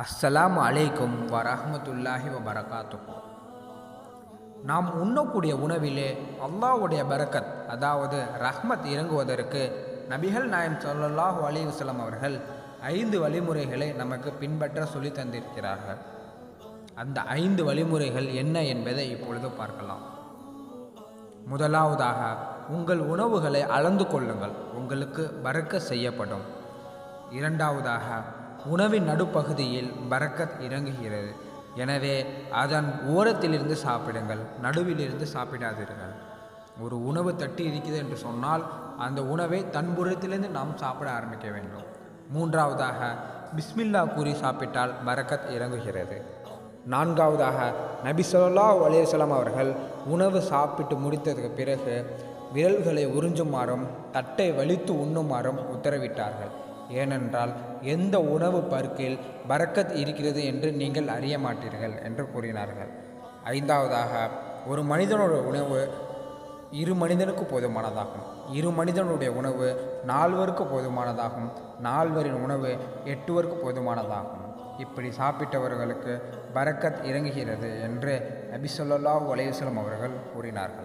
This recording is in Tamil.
அஸ்ஸலாம் அலைக்கும் வரஹ்மத்துல்லாஹி வபரகாத்துஹு. நாம் உண்ணக்கூடிய உணவிலே அல்லாவுடைய பரக்கத் அதாவது ரஹ்மத் இறங்குவதற்கு நபிகள் நாயம் ஸல்லல்லாஹு அலைஹி அவர்கள் ஐந்து வழிமுறைகளை நமக்கு பின்பற்ற சொல்லி தந்திருக்கிறார்கள். அந்த ஐந்து வழிமுறைகள் என்ன என்பதை இப்பொழுது பார்க்கலாம். முதலாவதாக உங்கள் உணவுகளை அளந்து கொள்ளுங்கள். உங்களுக்கு பறக்க செய்யப்படும். இரண்டாவதாக உணவின் நடுப்பகுதியில் பரக்கத் இறங்குகிறது. எனவே அதன் ஓரத்திலிருந்து சாப்பிடுங்கள் நடுவிலிருந்து சாப்பிடாதீர்கள். ஒரு உணவு தட்டி இருக்கிறது என்று சொன்னால் அந்த உணவை தன்புறத்திலிருந்து நாம் சாப்பிட ஆரம்பிக்க வேண்டும். மூன்றாவதாக பிஸ்மில்லா கூறி சாப்பிட்டால் பரக்கத் இறங்குகிறது. நான்காவதாக நபி சொல்லா அலேசலாம் அவர்கள் உணவு சாப்பிட்டு முடித்ததுக்கு பிறகு விரல்களை உறிஞ்சுமாறும் தட்டை வலித்து உண்ணுமாறும் உத்தரவிட்டார்கள். ஏனென்றால் எந்த உணவு பருக்கில் பரக்கத் இருக்கிறது என்று நீங்கள் அறிய மாட்டீர்கள் என்று கூறினார்கள். ஐந்தாவதாக ஒரு மனிதனோட உணவு இரு மனிதனுக்கு போதுமானதாகும். இரு மனிதனுடைய உணவு நால்வருக்கு போதுமானதாகும். நால்வரின் உணவு எட்டுவருக்கு போதுமானதாகும். இப்படி சாப்பிட்டவர்களுக்கு பரக்கத் இறங்குகிறது என்று நபி ஸல்லல்லாஹு அலைஹி அவர்கள் கூறினார்கள்.